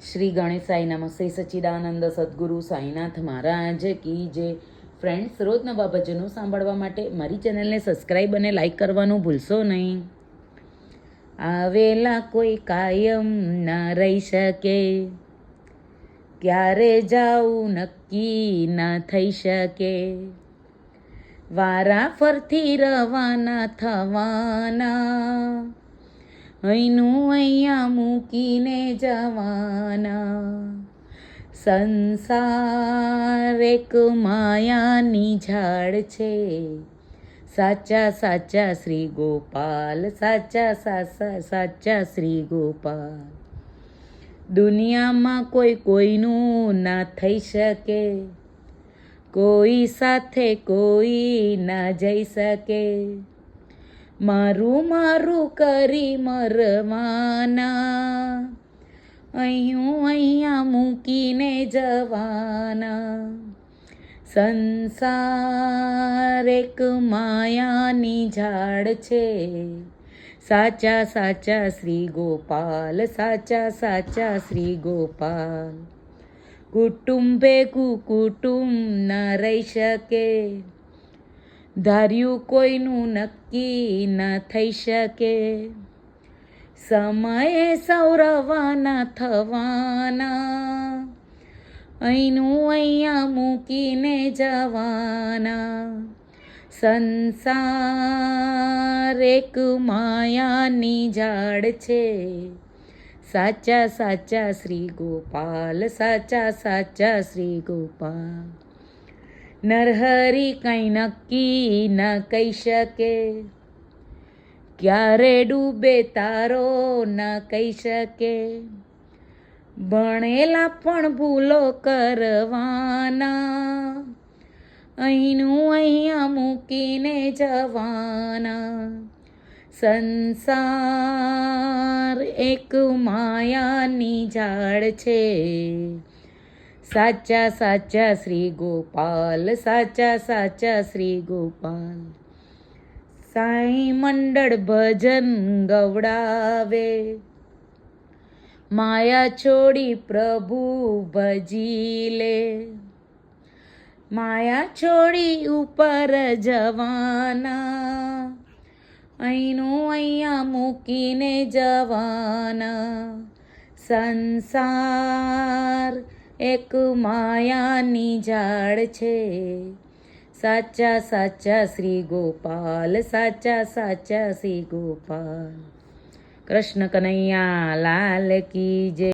શ્રી ગણેશાય નમઃ. શ્રી સચ્ચિદાનંદ સદગુરુ સાંઈનાથ મહારાજ કી જે ફ્રેન્ડ્સ, રોજ નવા ભજનો સાંભળવા માટે મારી ચેનલને સબસ્ક્રાઈબ અને લાઈક કરવાનું ભૂલશો નહીં. આવેલા કોઈ કાયમ ના રહી શકે. ક્યારે જાવું નક્કી ના થઈ શકે. વારા ફરથી રવાના થવાના. અહીંનું અહીંયા મૂકીને જવાના. સંસાર એક માયાની ઝાડ છે. સાચા સાચા શ્રી ગોપાલ, સાચા સાચા સાચા શ્રી ગોપાલ. દુનિયામાં કોઈ કોઈનું ના થઈ શકે. કોઈ સાથે કોઈ ના જઈ શકે. મારું મારું કરી મરવાના. અહીંયું અહીંયા મૂકીને જવાના. સંસાર એક માયાની ઝાડ છે. સાચા સાચા શ્રી ગોપાલ, સાચા સાચા શ્રી ગોપાલ. કુટુંબે કુટુંબ ન રહી શકે. ધાર્યું કોઈનું નક્કી ન થઈ શકે. સમયે સૌરવાના થવાના, અહીંનું અહીંયા મૂકીને જવાના. સંસાર એક માયાની ઝાડ છે. સાચા સાચા શ્રી ગોપાલ, સાચા સાચા શ્રી ગોપાલ. નરહરી કંઈ નક્કી ન કહી શકે. ક્યારે ડૂબે તારો ન કહી શકે. ભણેલા પણ ભૂલો કરવાના. અહીંનું અહીંયા મૂકીને જવાના. સંસાર એક માયાની ઝાડ છે. સાચા સાચા શ્રી ગોપાલ, સાચા સાચા શ્રી ગોપાલ. સાંઈ મંડળ ભજન ગવડાવે. માયા છોડી પ્રભુ ભજી લે. માયા છોડી ઉપર જવાના. અહીંનું અહીંયા મૂકીને જવાના. સંસાર એક માયાની ઝાડ છે. સાચા સાચા શ્રી ગોપાલ, સાચા સાચા શ્રી ગોપાલ. કૃષ્ણ કનૈયા, લાલ કી જય.